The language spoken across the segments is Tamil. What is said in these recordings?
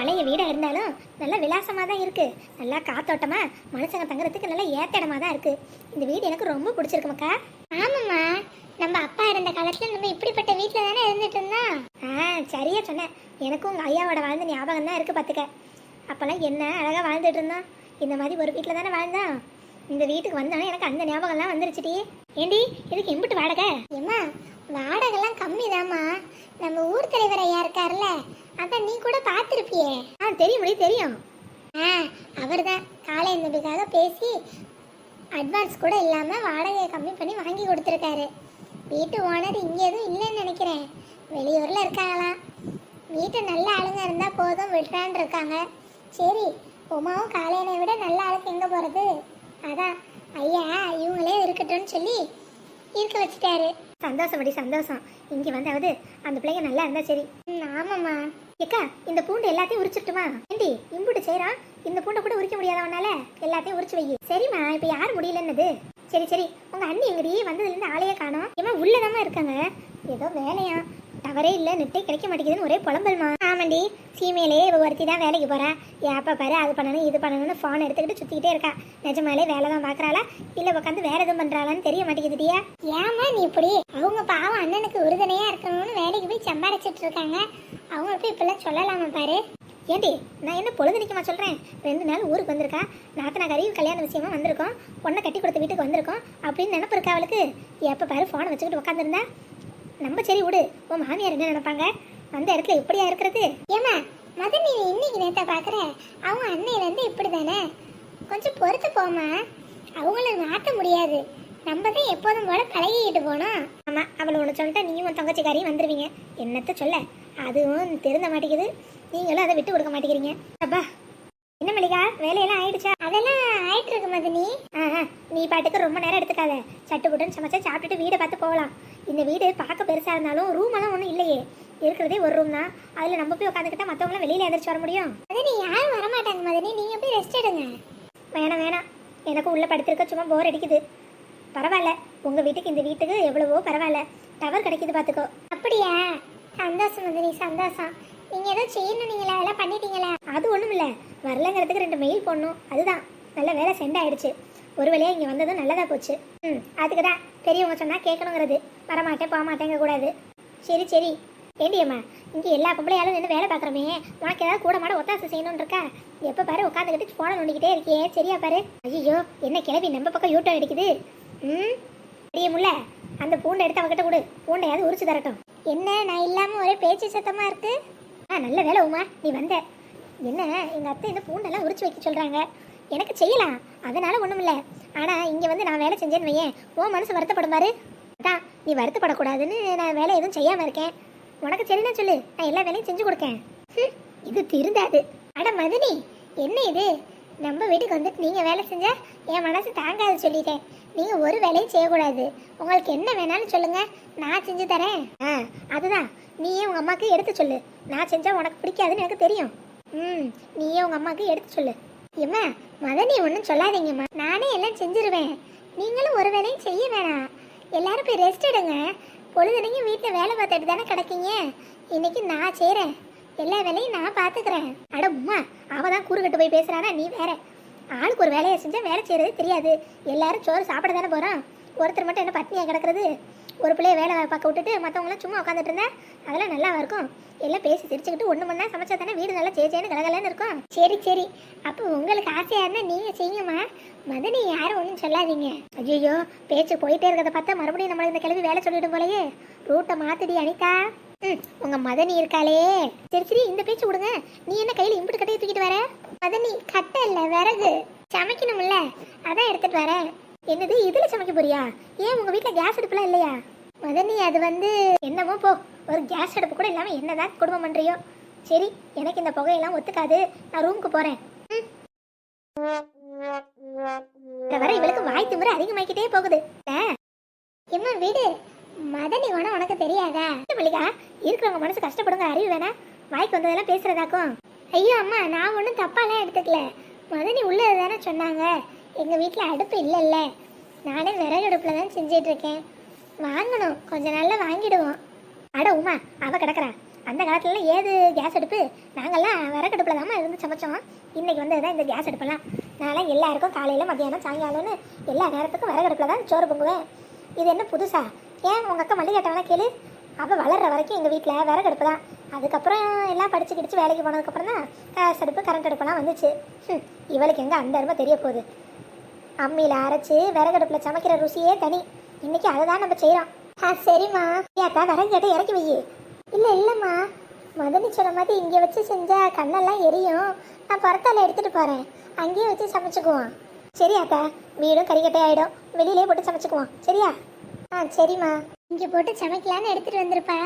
பழைய வீடா இருந்தாலும் நல்லா விலாசமா தான் இருக்கு. நல்லா காத்தோட்டமா மனுஷங்க தங்குறதுக்கு நல்லா ஏத்த இடமா தான் இருக்கு. இந்த வீடு எனக்கு ரொம்ப பிடிச்சிருக்கு மக்கா. ஆமாம்மா. நம்ம அப்பா இருந்த காலத்துல நம்ம இப்படிப்பட்ட வீட்டில் தானே இருந்துட்டு இருந்தோம். ஆ சரியா சொன்னேன் எனக்கும் உங்க ஐயாவோட வாழ்ந்த ஞாபகம் தான் இருக்கு பாத்துக்க. அப்பெல்லாம் என்ன அழகா வாழ்ந்துட்டு இருந்தோம். இந்த மாதிரி ஒரு வீட்டில் தானே வாழ்ந்தோம். இந்த வீட்டுக்கு வந்தோடனே எனக்கு அந்த ஞாபகம்லாம் வந்துருச்சுடி. ஏண்டி இதுக்கு எம்பிட்டு வாடகை? ஏம்மா வாடகைலாம் கம்மி நம்ம ஊர் தலைவர் ஐயா இருக்கார்ல அதான் நீ கூட பார்த்துருப்பியே. ஆ தெரியும் முடியும் தெரியும். ஆ அவர் தான் காலை நபிக்காக பேசி அட்வான்ஸ் கூட இல்லாமல் வாடகையை கம்மி பண்ணி வாங்கி கொடுத்துருக்காரு. வீட்டு ஓனர் இங்கே எதுவும் இல்லைன்னு நினைக்கிறேன். வெளியூரில் இருக்காங்களாம். வீட்டு நல்ல ஆளுங்க இருந்தால் போதும் விட்டுறான் இருக்காங்க. சரி உமாவும் காலையனை விட நல்ல ஆளுக்கு எங்கே போகிறது அதான் ஐயா இவங்களே இருக்கட்டும்னு சொல்லி இருக்க வச்சுட்டாரு. சந்தோஷம் சந்தோஷம். இங்கே வந்தாவது அந்த பிள்ளைங்க நல்லா இருந்தா சரி. ம், ஆமாம்மா. ஏக்கா இந்த பூண்டு எல்லாத்தையும் உரிச்சிட்டுமா? ஏண்டி இம்புட்டு செய்கிறான் இந்த பூண்டை கூட உரிக்க முடியாதவனால எல்லாத்தையும் உரிச்சு வை. சரிம்மா இப்போ யார் முடியலன்னது? சரி சரி உங்கள் அண்ணி எங்கடி வந்ததுலேருந்து ஆளையே ஏமா இவன் உள்ளதாம்மா இருக்காங்க. ஏதோ வேலையா? டவரே இல்லை நெட்டே கிடைக்க மாட்டேங்குதுன்னு ஒரே புலம்பல்மா ஆமாண்டி சீமையிலேயே இவ ஒருத்தி தான் வேலைக்கு போறா. ஏப்பா பாரு அது பண்ணணும் இது பண்ணணும்னு ஃபோன் எடுத்துக்கிட்டு சுற்றிக்கிட்டே இருக்கா. நிஜமாலே வேலை தான் பாக்குறாளா? இல்ல உட்காந்து வேற எதுவும் பண்ணுறாளான்னு தெரிய மாட்டேங்குதுடியா? ஏமா நீ இப்படி? அவங்க பாவம் அண்ணனுக்கு உறுதுணையா இருக்கணும்னு வேலைக்கு போய் சம்பாரிச்சிட்டு இருக்காங்க. அவங்க போய் இப்பெல்லாம் சொல்லலாமா பாரு? ஏண்டி நான் என்ன பொழுது நிற்கமா சொல்கிறேன் ரெண்டு நாள் ஊருக்கு வந்திருக்கா. நாத்தனாக்காரி கல்யாண விஷயமா வந்திருக்கோம். பொண்ணை கட்டி கொடுத்த வீட்டுக்கு வந்திருக்கோம். அப்படின்னு நினப்பு இருக்கா அவளுக்கு? எப்போ பாரு ஃபோனை வச்சுக்கிட்டு உட்காந்துருந்தேன் நம்ம சரி விடு. உன் மாமியார் என்ன நினைப்பாங்க? அந்த இடத்துல இப்படியா இருக்கிறது? ஏமா மதன் நீ இன்னைக்கு நேத்த பார்க்குற அவங்க அன்னையிலேருந்து இப்படி தானே கொஞ்சம் பொறுத்து போமா அவங்கள மாற்ற முடியாது. நம்ம தான் எப்போதும் போல பழகிக்கிட்டு போனோம் ஆமா அவளை ஒன்று சொல்லிட்டா நீயும் உன் தங்கச்சிக்காரியும் வந்துருவீங்க. என்னத்த சொல்ல? அதுவும் தெரிந்த மாட்டேங்குது. நீங்களும் அதை விட்டு கொடுக்க மாட்டேங்கிறீங்க. அப்பா என்ன மல்லிகா? வேலையெல்லாம் ஆயிடுச்சா? அதெல்லாம் ஆயிட்டு இருக்கு மதினி. நீ பாட்டுக்கு ரொம்ப நேரம் எடுத்துக்காத. சட்டு புட்டுன்னு சமைச்சா சாப்பிட்டுட்டு வீடை பார்த்து போகலாம். இந்த வீடு பார்க்க பெருசா இருந்தாலும் ரூம் எல்லாம் ஒன்றும் இல்லையே. இருக்கிறதே ஒரு ரூம் தான். அதில் நம்ம போய் உட்காந்துக்கிட்டா மற்றவங்களாம் வெளியில எந்திரிச்சு வர முடியும்? மதினி யாரும் வர மாட்டாங்க மதினி. நீங்க போய் ரெஸ்ட் எடுங்க. வேணாம் வேணாம். எனக்கு உள்ள படுத்திருக்க சும்மா போர் அடிக்குது. பரவாயில்ல. உங்க வீட்டுக்கு இந்த வீட்டுக்கு எவ்வளவோ பரவாயில்ல. டவர் கிடைக்குது பாத்துக்கோ அப்படியா? சந்தோஷம் மதினி சந்தோஷம். நீங்க ஏதோ செய்யணும் நீங்களா எல்லாம் பண்ணிட்டீங்களா. அது ஒண்ணும் இல்ல வரலங்கிறதுக்கு ரெண்டு மெயில் போடணும். அதுதான். நல்ல வேலை சென்ட் ஆயிடுச்சு. ஒரு வழியா இங்க வந்ததும் நல்லதா போச்சு. ம் அதுக்கு தான் பெரியவங்க சொன்னா கேட்கணுங்கிறது. வரமாட்டேன் போக மாட்டேங்க கூடாது. சரி சரி. ஏண்டியம்மா இங்க எல்லா பொம்பளையாலும் நின்று வேலை பார்க்குறோமே. உனக்கு ஏதாவது கூட மாட ஒத்தாசை செய்யணும்னு இருக்கா எப்போ பாரு உட்காந்துக்கிட்டு ஃபோனை நோண்டிக்கிட்டே இருக்கியே. சரியா பாரு. ஐயோ என்ன கிளவி நம்ம பக்கம் யூட்டன் அடிக்குது. ம் தெரியுமில்ல அந்த பூண்டை எடுத்து அவகிட்ட கொடு. பூண்டையாவது உரிச்சு தரட்டும். என்ன நான் இல்லாம ஒரே பேச்சு சத்தமா இருக்கு? ஆ நல்ல வேலை உமா நீ வந்த. என்ன எங்க அத்தை இந்த பூண்டெல்லாம் உரிச்சு வைக்க சொல்றாங்க. எனக்கு செய்யலாம். அதனால ஒன்றும் இல்லை ஆனால் இங்கே வந்து நான் வேலை செஞ்சேன்னு வையேன். உன் மனசு வருத்தப்படும் பாரு. அதான் நீ வருத்தப்படக்கூடாதுன்னு நான் வேலை எதுவும் செய்யாமல் இருக்கேன். உனக்கு சரினா சொல்லு. நான் எல்லா வேலையும் செஞ்சு கொடுக்கேன். இது திருந்தாது. அட மதினி என்ன இது? நம்ம வீட்டுக்கு வந்துட்டு நீங்கள் வேலை செஞ்ச என் மனசு தாங்காது சொல்லிட்டேன். நீங்கள் ஒரு வேலையும் செய்யக்கூடாது. உங்களுக்கு என்ன வேணாலும் சொல்லுங்கள் நான் செஞ்சு தரேன். ஆ அதுதான். நீயே உங்கள் அம்மாவுக்கு எடுத்து சொல்லு. நான் செஞ்சால் உனக்கு பிடிக்காதுன்னு எனக்கு தெரியும். ம் நீயே உங்கள் அம்மாவுக்கு எடுத்து சொல்லு. எம்மா மதனி ஒன்றும் சொல்லாதீங்கம்மா. நானே எல்லாம் செஞ்சிருவேன். நீங்களும் ஒரு வேலையும் செய்ய வேணாம். எல்லாரும் போய் ரெஸ்ட் எடுங்க. பொழுதுனையும் வீட்டில் வேலை பார்த்துட்டு தானே கிடக்கீங்க? இன்னைக்கு நான் செய்கிறேன் எல்லா வேலையும் நான் பார்த்துக்கிறேன். அட உம்மா அவள் தான் கூறுகட்டு போய் பேசுகிறானா நீ வேற. ஆளுக்கு ஒரு வேலையை செஞ்சால் வேலை செய்கிறது தெரியாது. எல்லாரும் சோறு சாப்பிட தானே போகிறோம் ஒருத்தர் மட்டும் என்ன பட்னியாக கிடக்குறது? ஒரு பிள்ளைய வேலை பார்க்க விட்டுட்டு மற்றவங்களாம் சும்மா உட்காந்துட்டு இருந்தேன். அதெல்லாம் நல்லா இருக்கும்? எல்லாம் பேசி சிரிச்சுக்கிட்டு ஒன்று மணி நேரம் சமைச்சா தானே வீடு நல்லா சேச்சேன்னு கலகலன்னு இருக்கும். சரி சரி. அப்போ உங்களுக்கு ஆசையாக இருந்தால் நீங்கள் செய்யுங்கம்மா. மதனி யாரும் ஒன்றும் சொல்லாதீங்க. ஐயோ பேச்சு போயிட்டே இருக்கிறத பார்த்தா மறுபடியும் நம்மளுக்கு இந்த கிளம்பி வேலை சொல்லிடும் போலயே. ரூட்டை மாத்துடி அனிதா. ம் உங்கள் மதனி இருக்காளே. சரி சரி இந்த பேச்சு விடுங்க. நீ என்ன கையில் இம்புட்டு கட்டையை தூக்கிட்டு வர? மதனி கட்டை இல்லை விறகு. சமைக்கணும்ல. அதான் எடுத்துகிட்டு வரேன். என்னது இதுல சமைக்க போறியா? ஏன் உங்க வீட்டில் கேஸ் அடுப்புலாம் இல்லையா? மதனி அது வந்து என்னமோ போ. ஒரு கேஸ் அடுப்பு கூட இல்லாம என்னதான் குடும்பம் பண்றியோ? சரி எனக்கு இந்த புகையெல்லாம் ஒத்துக்காது. நான் ரூமுக்கு போறேன். ம். வர இவளுக்கு வாய் திமுறை அதிகமாக்கிட்டே போகுது. எம்மா வீடு? மதனி வேணா உனக்கு தெரியாதா? மல்லிகா இருக்கிறவங்க மனசு கஷ்டப்படுங்க அறிவு வேணா. வாய்க்கு வந்ததெல்லாம் பேசுறதாக்கும். ஐயோ அம்மா நான் ஒன்றும் தப்பாலாம் எடுத்துக்கல. மதனி உள்ளது தானே சொன்னாங்க. எங்க வீட்டில் அடுப்பு இல்லைல்ல. நானே விறகு அடுப்புல தான் செஞ்சிட்டு இருக்கேன் வாங்கணும். கொஞ்ச நாள்ல வாங்கிடுவோம். அட உமா அவ கிடக்குறா. அந்த காலத்துலலாம் ஏது கேஸ் அடுப்பு? நாங்கள்லாம் விறகடுப்பில் தாம்மா இருந்து சமைச்சோம். இன்னைக்கு வந்து தான் இந்த கேஸ் அடுப்பெல்லாம். நான்லாம் எல்லாருக்கும் காலையில் மத்தியானம் சாயங்காலம்னு எல்லா நேரத்துக்கும் விறகடுப்பில் தான் சோறு பொங்குவேன். இது என்ன புதுசா? ஏன் உங்கள் அக்கா மல்லிகை கேட்டவனா கேளு. அவள் வளர்ற வரைக்கும் எங்கள் வீட்டில் விறகடுப்பு தான். அதுக்கப்புறம் எல்லாம் படிச்சு கிடிச்சு வேலைக்கு போனதுக்கப்புறம் தான் கேஸ் அடுப்பு கரண்ட் அடுப்பெல்லாம் வந்துச்சு. இவளுக்கு எங்கே அந்த அருமை தெரிய போகுது. அம்மியில் அரைச்சி விறகடுப்பில் சமைக்கிற ருசியே தனி. இன்னைக்கு அதை தான் நம்ம செய்கிறோம் ஆ சரிம்மா. ஏத்தா விறகு கேட்டு இறக்கி வை இல்லை இல்லைம்மா. மதனி சொன்ன மாதிரி இங்கே வச்சு செஞ்சால் கண்ணெல்லாம் எரியும். நான் புறத்தால் எடுத்துகிட்டு போகிறேன் அங்கேயே வச்சு சமைச்சுக்குவோம். சரி அக்கா வீடும் கறிக்கட்டை ஆகிடும் வெளியிலே போட்டு சமைச்சுக்குவோம். சரியா? ஆ சரிம்மா. இங்கே போட்டு சமைக்கலான்னு எடுத்துகிட்டு வந்திருப்பா.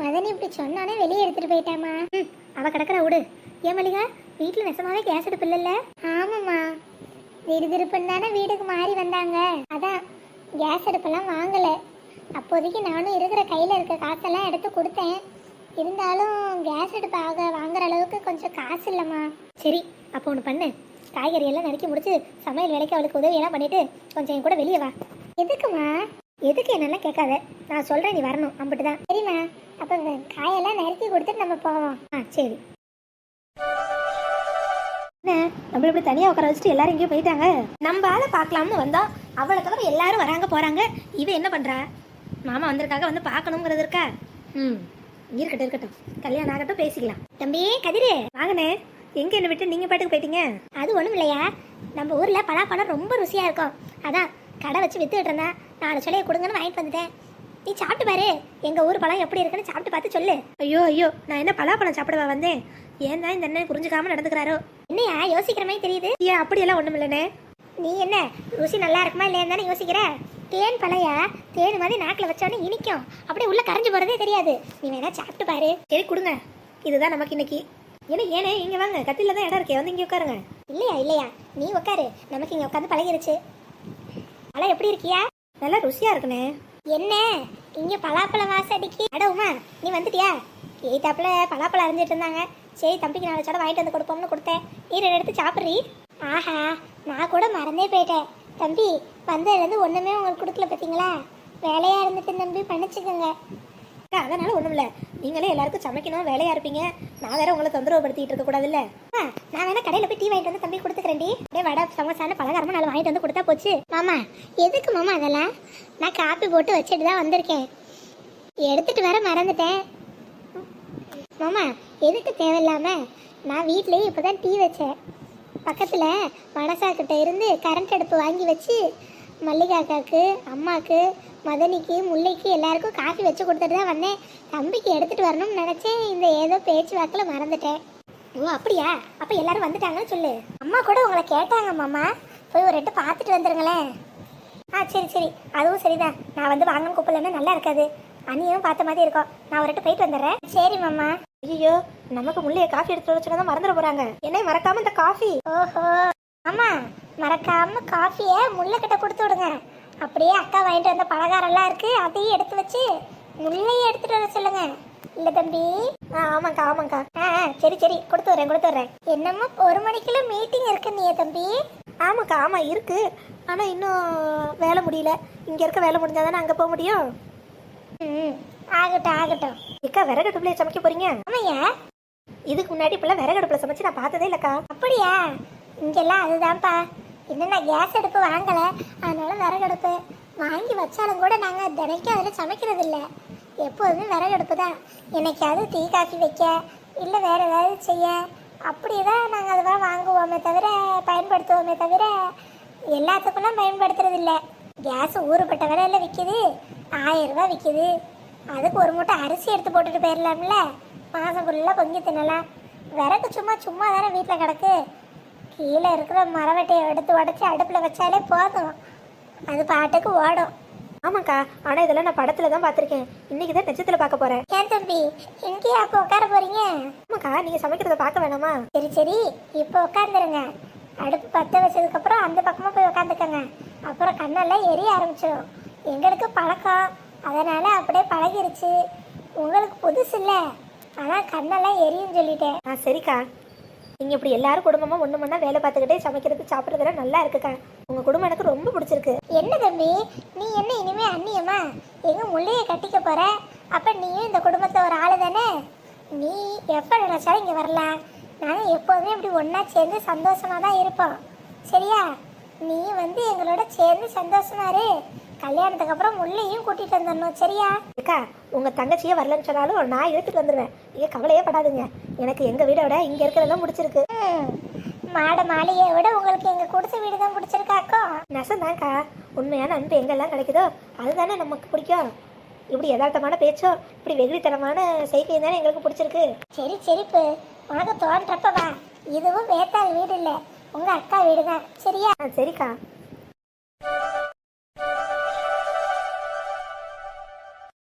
மதனி இப்படி சொன்னானே வெளியே எடுத்துகிட்டு போயிட்டாமா ம் அவள் கிடக்குற விடு. ஏன் மல்லிகா வீட்டில் விஷமாவே கேஸ் அடுப்பு இல்லைல்ல? ஆ விறுவிறுப்புன்னு தானே வீடுக்கு மாறி வந்தாங்க. அதான் கேஸ் அடுப்பெல்லாம் வாங்கலை. அப்போதைக்கு நானும் இருக்கிற கையில் இருக்க காசெல்லாம் எடுத்து கொடுத்தேன். இருந்தாலும் கேஸ் அடுப்பு ஆக வாங்குற அளவுக்கு கொஞ்சம் காசு இல்லைம்மா. சரி அப்போ ஒன்று பண்ணு. காய்கறி எல்லாம் நறுக்கி முடிச்சு சமையல் வேலைக்கு அவளுக்கு உதவியெல்லாம் பண்ணிட்டு கொஞ்சம் என் கூட வெளியே வா. எதுக்குமா? எதுக்கு என்னெல்லாம் கேட்காத? நான் சொல்கிறேன் நீ வரணும். அம்பிட்டு தான். சரிம்மா. அப்போ காயெல்லாம் நறுக்கி கொடுத்துட்டு நம்ம போவோம். ஆ சரி. என்ன? நம்மள இப்படி தனியா உட்கார வச்சுட்டு எல்லாரும் எங்கேயோ போயிட்டாங்க. நம்ம ஆளை பார்க்கலாம்னு வந்தோம் அவளை தவிர எல்லாரும் வராங்க போறாங்க. இவ என்ன பண்றா? மாமா வந்திருக்காக வந்து பார்க்கணுங்கிறது இருக்கா? ம் இருக்கட்டும் இருக்கட்டும். கல்யாணம் ஆகட்டும் பேசிக்கலாம். தம்பி கதிரு வாங்கண்ணே. எங்க என்ன விட்டு நீங்க பாட்டுக்கு போயிட்டீங்க? அது ஒன்றும் இல்லையா? நம்ம ஊரில் பலாப்பழம் ரொம்ப ருசியாக இருக்கும். அதான் கடை வச்சு வித்துக்கிட்டு இருந்தேன் நாலு சொல்லையை கொடுங்கன்னு வாங்கிட்டு வந்துட்டேன். நீ சாப்பிட்டு பாரு. எங்கள் ஊர் பழம் எப்படி இருக்குன்னு சாப்பிட்டு பார்த்து சொல்லு. ஐயோ ஐயோ நான் என்ன பலாப்பழம் சாப்பிடவா வந்தேன்? ஏன் தான் இந்த அண்ணன் புரிஞ்சுக்காம நடந்துக்கிறாரோ? என்னையா யோசிக்கிற மாதிரி தெரியுது. ஏன் அப்படியெல்லாம் ஒண்ணும் இல்லைண்ணே. நீ என்ன ருசி நல்லா இருக்குமா இல்லையா தானே யோசிக்கிற? தேன் பழைய? தேன் மாதிரி நாக்கில் வச்சோன்னே இனிக்கும். அப்படியே உள்ள கரைஞ்சு போகிறதே தெரியாது. நீ வேணா சாப்பிட்டு பாரு. சரி கொடுங்க. இதுதான் நமக்கு இன்னைக்கு. ஏன்னா ஏனே இங்க வாங்க. கத்தில தான் இடம் இருக்கே. வந்து இங்க உட்காருங்க. இல்லையா இல்லையா? நீ உட்காரு. நமக்கு இங்கே உட்காந்து பழகிருச்சு. பழம் எப்படி இருக்கியா? நல்லா ருசியா இருக்குண்ணே. என்ன? இங்க பலாப்பழம் வாசம் அட உமா நீ வந்துட்டியா? எய்தாப்புல பலாப்பழம் அறிஞ்சிட்டு இருந்தாங்க. சரி தம்பிக்கு நாலு சடம் வாங்கிட்டு வந்து கொடுப்போம்னு கொடுத்தேன். நீ ரெண்டு எடுத்து சாப்பிட்றீ? ஆஹா நான் கூட மறந்தே போயிட்டேன். தம்பி வந்ததுலேருந்து ஒன்றுமே உங்களுக்கு கொடுக்கல பார்த்தீங்களா வேலையாக இருந்துட்டு தம்பி பண்ணிச்சுக்கோங்க அக்கா, அதனால ஒண்ணும் இல்ல. நீங்களே எல்லாருக்கும் சமைக்கணும் வேலையா இருப்பீங்க. நான் வேற உங்களை தொந்தரவு படுத்திட்டு இருக்க கூடாதுல்ல. ஆ, நான் வேணா கடையில் போய் டீ வாங்கிட்டு வந்து தம்பி கொடுத்துக்கிறேன்டி. அப்படியே வடை சமோசான பலகாரமும் நாலு வாங்கிட்டு வந்து கொடுத்தா போச்சு. மாமா எதுக்கு மாமா அதெல்லாம்? நான் காப்பி போட்டு வச்சுட்டு தான் வந்திருக்கேன். எடுத்துட்டு வர மறந்துட்டேன். மாமா எதுக்கு தேவையில்லாம? நான் வீட்லயே இப்போதான் டீ வச்சேன். பக்கத்தில் மனசா கிட்ட இருந்து கரண்ட் அடுப்பு வாங்கி வச்சு மல்லிகாக்காக்கு அம்மாவுக்கு மதனிக்கு முல்லைக்கு எல்லாருக்கும் காஃபி வச்சு கொடுத்துட்டு தான் வந்தேன். தம்பிக்கு எடுத்துட்டு வரணும்னு நினச்சேன். இந்த ஏதோ பேச்சு வாக்கில் மறந்துட்டேன். ஓ அப்படியா? அப்போ எல்லாரும் வந்துட்டாங்கன்னு சொல்லு. அம்மா கூட உங்களை கேட்டாங்க மாமா. போய் ஒரு எட்டு பார்த்துட்டு வந்துருங்களேன். ஆ சரி சரி. அதுவும் சரிதான். நான் வந்து வாங்கணும் கூப்பிடலன்னா நல்லா இருக்காது. அண்ணியும் பார்த்த மாதிரி இருக்கும். நான் ஒரு ரெட்டு போயிட்டு வந்துடுறேன். சரி மாமா. ஐயோ நமக்கு முள்ளைய காஃபி எடுத்து வச்சுட்டு தான் மறந்துட போறாங்க. என்ன மறக்காம இந்த காஃபி. ஓஹோ. ஆமா மறக்காம காஃபியை முல்லைக்கிட்ட கொடுத்து விடுங்க. அப்படியே அக்கா வாங்கிட்டு வந்த பலகாரம்லாம் இருக்கு அதையும் எடுத்து வச்சு முல்லையை எடுத்துட்டு வர சொல்லுங்க. இல்ல தம்பி. ஆ ஆமாக்கா ஆமாக்கா. ஆ சரி சரி கொடுத்து வரேன் கொடுத்து வரேன் என்னமோ ஒரு மணிக்குள்ள மீட்டிங் இருக்குன்னியே தம்பி. ஆமாக்கா ஆமா இருக்கு. ஆனா இன்னும் வேலை முடியல. இங்க இருக்க வேலை முடிஞ்சாதானே அங்க போக முடியும்? ம் ஆகட்டும் ஆகட்டும். அக்கா விறகடுப்புல சமைக்க போறீங்க? ஆமையா இதுக்கு முன்னாடி இப்பெல்லாம் விறகு அடுப்புல சமைச்சு நான் பார்த்ததே இல்லக்கா. அப்படியா? இங்கெல்லாம் அதுதான்ப்பா. இன்னும் நான் கேஸ் அடுப்பு வாங்கலை. அதனால விறகடுப்பு வாங்கி வச்சாலும் கூட நாங்கள் தினைக்கும் அதில் சமைக்கிறது இல்லை. எப்போதுமே விறகடுப்பு தான். என்னைக்காவது டீ காஃபி வைக்க இல்லை வேறு ஏதாவது செய்ய அப்படி தான் நாங்கள் அதுவாக வாங்குவோமே தவிர பயன்படுத்துவோமே தவிர எல்லாத்துக்கும்லாம் பயன்படுத்துறது இல்லை. கேஸ் ஊறுபட்ட விலையில் விற்கிது ஆயிரரூபா விற்கிது அதுக்கு ஒரு மூட்டை அரிசி எடுத்து போட்டுட்டு போயிடலாம்ல மாதம் ஃபுல்லாக பொங்கி தின்னலாம். விறகு சும்மா சும்மா தானே வீட்டில் கிடக்கு. கீழே இருக்கிற மரவட்டையை எடுத்து உடச்சி அடுப்பில் வச்சாலே போதும். அது பாட்டுக்கு ஓடும். ஆமாக்கா ஆனா இதெல்லாம் நான் படத்துல தான் பார்த்திருக்கேன். இன்னைக்கு தான் நிஜத்துல பார்க்க போறேன். ஏன் தம்பி இங்கேயே அப்போ உட்கார போறீங்க? ஆமாக்கா நீங்க சமைக்கிறத பார்க்க வேணாமா? சரி சரி இப்போ உட்காந்துருங்க அடுப்பு பற்ற வச்சதுக்கப்புறம் அந்த பக்கமாக போய் உட்காந்துக்கங்க. அப்புறம் கண்ணெல்லாம் எரிய ஆரம்பிச்சிடும் எங்களுக்கு பழக்கம். அதனால அப்படியே பழகிருச்சு. உங்களுக்கு புதுசு இல்லை. ஆனால் கண்ணெல்லாம் எரியும் சொல்லிட்டேன். ஆ சரிக்கா. நீங்க இப்படி எல்லாரும் குடும்பமா ஒண்ணு மண்ணா வேலை பார்த்துக்கிட்டே சமைக்கிறது சாப்பிட்றதுலாம் நல்லா இருக்குக்கா. உங்க குடும்பம் எனக்கு ரொம்ப பிடிச்சிருக்கு. என்ன தம்பி? நீ என்ன இனிமே அந்நியமா? எங்க முள்ளைய கட்டிக்க போற? அப்ப நீயும் இந்த குடும்பத்துல ஒரு ஆளு தானே? நீ எப்போ நினைச்சாலும் இங்கே வரலாம் நாங்கள் எப்போதுமே இப்படி ஒன்றா சேர்ந்து சந்தோஷமாக தான் இருப்போம். சரியா? நீ வந்து எங்களோட சேர்ந்து சந்தோஷமா இரு. கல்யாணத்துக்கு அப்புறம் முள்ளையும் கூட்டிட்டு வந்துடணும் சரியா? அக்கா உங்க தங்கச்சியே வரலன்னு சொன்னாலும் நான் எடுத்துட்டு வந்துடுவேன் நீங்க கவலையே படாதுங்க. எனக்கு எங்க வீடை விட இங்க இருக்கிறதெல்லாம் பிடிச்சிருக்கு. ம், மாட மாளிகையை விட உங்களுக்கு எங்கள் குடிசை வீடு தான் பிடிச்சிருக்காக்கோ நெசந்தாக்கா உண்மையான அன்பு எங்கெல்லாம் கிடைக்குதோ அதுதானே நமக்கு பிடிக்கும். இப்படி யதார்த்தமான பேச்சோ இப்படி வெகுளித்தனமான செய்கையும் தானே எங்களுக்கு பிடிச்சிருக்கு. சரி சரிப்பு உனக்கு தோன்றப்ப வா. இதுவும் வேத்தாள் வீடு இல்லை. உங்கள் அக்கா வீடு தான் சரியா சரிக்கா.